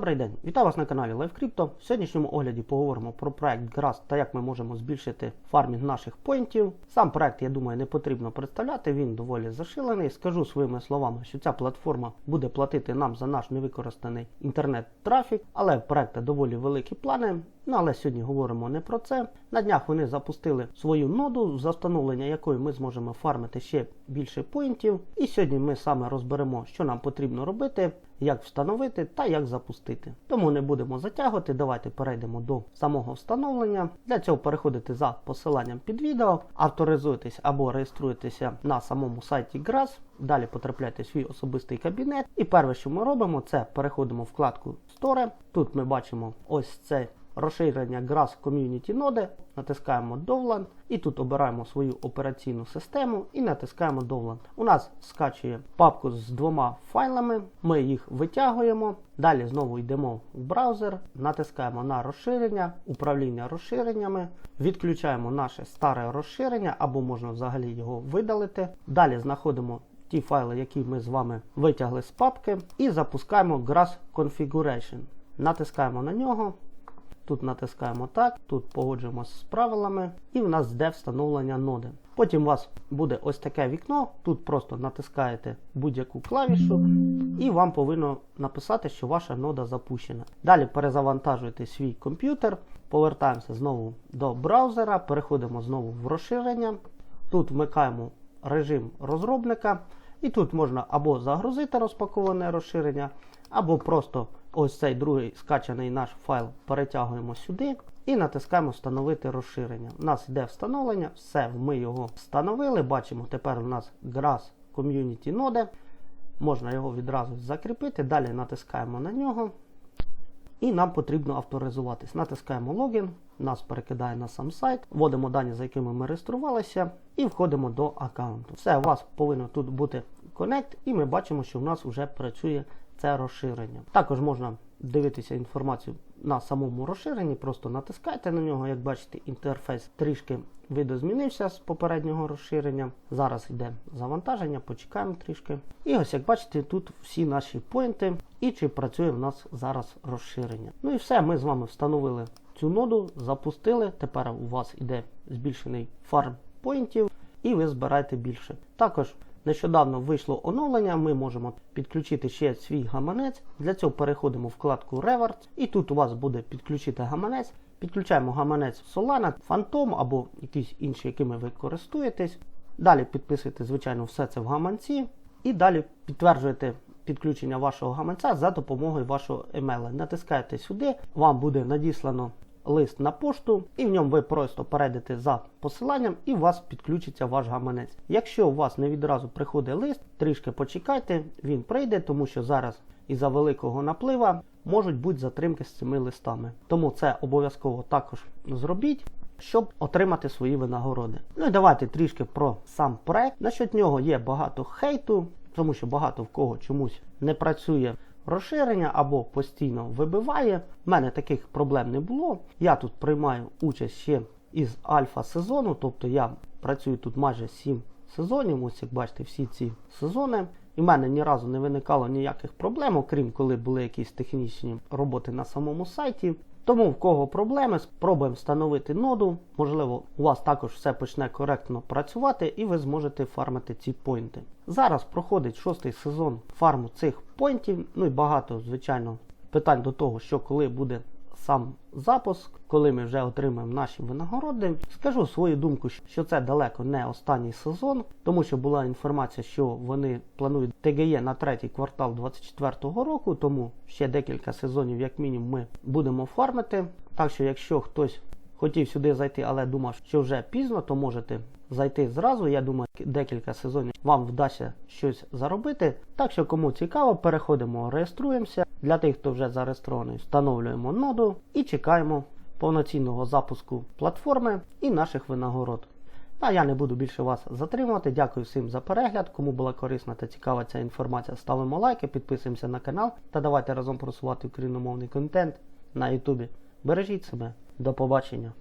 Добрий день, вітаю вас на каналі LiveCrypto. В сьогоднішньому огляді поговоримо про проект Grass та як ми можемо збільшити фармінг наших поінтів. Сам проект, я думаю, не потрібно представляти, він доволі зашилений. Скажу своїми словами, що ця платформа буде платити нам за наш невикористаний інтернет-трафік, але в проекта доволі великі плани. Ну але сьогодні говоримо не про це. На днях вони запустили свою ноду, за встановлення якої ми зможемо фармити ще більше поінтів. І сьогодні ми саме розберемо, що нам потрібно робити, як встановити та як запустити. Тому не будемо затягувати. Давайте перейдемо до самого встановлення. Для цього переходите за посиланням під відео, авторизуйтесь або реєструєтеся на самому сайті Grass. Далі потрапляєте в свій особистий кабінет. І перше, що ми робимо, це переходимо в вкладку Store. Тут ми бачимо ось це розширення Grass Community ноди, натискаємо Dovland і тут обираємо свою операційну систему і натискаємо Dovland. У нас скачує папку з двома файлами, ми їх витягуємо. Далі знову йдемо в браузер, натискаємо на розширення, управління розширеннями, відключаємо наше старе розширення або можна взагалі його видалити. Далі знаходимо ті файли, які ми з вами витягли з папки, і запускаємо Grass Configuration. Натискаємо на нього. Тут натискаємо так, тут погоджуємося з правилами, і в нас йде встановлення ноди. Потім у вас буде ось таке вікно. Тут просто натискаєте будь-яку клавішу, і вам повинно написати, що ваша нода запущена. Далі перезавантажуєте свій комп'ютер, повертаємося знову до браузера, переходимо знову в розширення. Тут вмикаємо режим розробника, і тут можна або загрузити розпаковане розширення, або просто ось цей другий скачаний наш файл перетягуємо сюди і натискаємо Встановити розширення. У нас йде встановлення, все, ми його встановили. Бачимо, тепер у нас Grass Community Node. Можна його відразу закріпити. Далі натискаємо на нього. І нам потрібно авторизуватись. Натискаємо логін, нас перекидає на сам сайт, вводимо дані, за якими ми реєструвалися, і входимо до аккаунту. Все, у вас повинно тут бути Connect, і ми бачимо, що в нас вже працює це розширення. Також можна дивитися інформацію на самому розширенні, просто натискайте на нього. Як бачите, інтерфейс трішки видозмінився з попереднього розширення. Зараз йде завантаження, почекаємо трішки. І ось як бачите, тут всі наші поінти і чи працює в нас зараз розширення. Ну і все, ми з вами встановили цю ноду, запустили. Тепер у вас йде збільшений фарм поінтів, і ви збираєте більше. Також Нещодавно вийшло оновлення, ми можемо підключити ще свій гаманець. Для цього переходимо в вкладку Rewards, і тут у вас буде підключити гаманець. Підключаємо гаманець Solana, Phantom або якийсь інший, якими ви користуєтесь. Далі підписуєте, звичайно, все це в гаманці. І далі підтверджуєте підключення вашого гаманця за допомогою вашого емейла. Натискаєте сюди, вам буде надіслано лист на пошту, і в ньому ви просто перейдете за посиланням і у вас підключиться ваш гаманець. Якщо у вас не відразу приходить лист, трішки почекайте, він прийде, тому що зараз із-за великого наплива можуть бути затримки з цими листами. Тому це обов'язково також зробіть. Щоб отримати свої винагороди. Ну і давайте трішки про сам проект. Насчет нього є багато хейту, тому що багато в кого чомусь не працює розширення або постійно вибиває. У мене таких проблем не було. Я тут приймаю участь ще із альфа сезону, тобто я працюю тут майже 7 сезонів. Ось як бачите, всі ці сезони. І в мене ні разу не виникало ніяких проблем, окрім коли були якісь технічні роботи на самому сайті. Тому в кого проблеми, спробуємо встановити ноду. Можливо, у вас також все почне коректно працювати і ви зможете фармити ці поінти. Зараз проходить шостий сезон фарму цих поінтів. Ну і багато, звичайно, питань до того, що коли буде сам запуск, коли ми вже отримаємо наші винагороди. Скажу свою думку, що це далеко не останній сезон, тому що була інформація, що вони планують ТГЄ на третій квартал 2024 року, тому ще декілька сезонів, як мінімум, ми будемо фармити. Так що, якщо хтось хотів сюди зайти, але думав, що вже пізно, то можете зайти зразу. Я думаю, декілька сезонів вам вдасться щось заробити. Так що, кому цікаво, переходимо, реєструємося. Для тих, хто вже зареєстрований, встановлюємо ноду і чекаємо повноцінного запуску платформи і наших винагород. А я не буду більше вас затримувати. Дякую всім за перегляд. Кому була корисна та цікава ця інформація, ставимо лайки, підписуємося на канал та давайте разом просувати україномовний контент на Ютубі. Бережіть себе, до побачення!